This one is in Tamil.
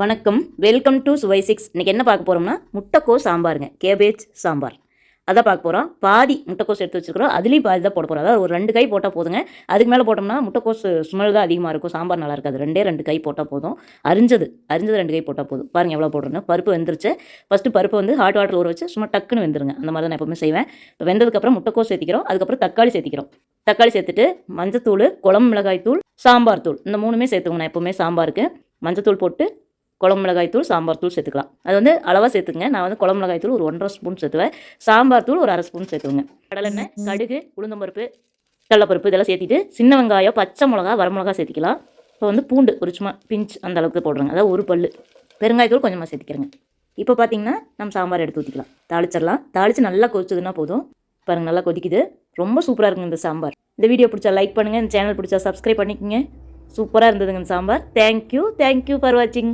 வணக்கம். வெல்கம் டு சுவை சிக்ஸ் இன்றைக்கி என்ன பார்க்க போகிறோம்னா முட்டைக்கோஸ் சாம்பாருங்க. கேபேஜ் சாம்பார். அதான் பார்க்க போகிறோம் பாதி முட்டைக்கோஸ் எடுத்து வச்சுருக்கிறோம். அதுலேயும் பாதி தான் போட போகிறோம் அதாவது ஒரு ரெண்டு கை போட்டால் போதுங்க. அதுக்கு மேலே போட்டோம்னா முட்டைக்கோஸ் சுமல் தான் அதிகமாக இருக்கும். சாம்பார் நல்லா இருக்காது. ரெண்டே ரெண்டு கை போட்டால் போதும். அரிஞ்சது அரிஞ்சது ரெண்டு கை போட்டால் போதும். பாருங்கள் எவ்வளோ போடுறேன்னு பருப்பு வெந்துருச்சு. ஃபஸ்ட்டு பருப்பு வந்து ஹாட் வாட்டர் ஊற வச்சு சும்மா டக்குன்னு வெந்துருங்க. அந்த மாதிரி தான் நான் எப்பவுமே செய்வேன். இப்போ வெந்ததுக்கப்புறம் முட்டைக்கோஸ் சேர்த்திக்கிறோம். அதுக்கப்புறம் தக்காளி சேர்த்திக்கிறோம். தக்காளி சேர்த்துட்டு மஞ்சத்தூள் குழம்பு மிளகாய் தூள் சாம்பார் தூள். இந்த மூணுமே சேர்த்துக்கணும் நான் எப்பவுமே சாம்பாருக்கு. மஞ்சத்தூள் போட்டு குழம்பு மிளகாய் தூள் சாம்பார் தூள் சேர்த்துக்கலாம். அது வந்து அளவாக சேர்த்துங்க. நான் வந்து குழம்பு மிளகாய் தூள் ஒரு ஒன்றரை ஸ்பூன் சேர்த்துவேன். சாம்பார் தூள் ஒரு அரை ஸ்பூன் சேர்த்துவங்க கடலெண்ணெய் கடுகு உளுந்தம்பருப்பு கடலைப்பருப்பு இதெல்லாம் சேர்த்திட்டு சின்ன வெங்காயம் பச்சை மிளகா வரமிளகா சேர்த்திக்கலாம். இப்போ வந்து பூண்டு ஒரு சும்மா பிஞ்ச் அந்த அளவுக்கு போடுறேங்க. அதாவது ஒரு பல்லு. பெருங்காயத்தூள் கொஞ்சமாக சேர்த்திக்கிறேங்க. இப்போ பார்த்தீங்கன்னா நம்ம சாம்பார் எடுத்து ஊற்றிக்கலாம் தாளிச்சிடலாம். தாளித்து நல்லா கொதிச்சதுன்னா போதும். பாருங்கள் நல்லா கொதிக்குது. ரொம்ப சூப்பராக இருக்குங்க இந்த சாம்பார். இந்த வீடியோ பிடிச்சா லைக் பண்ணுங்கள் இந்த சேனல் பிடிச்சா சப்ஸ்கிரைப் பண்ணிக்கோங்க. சூப்பராக இருந்ததுங்க இந்த சாம்பார். தேங்க்யூ தேங்க்யூ ஃபார் வாட்சிங்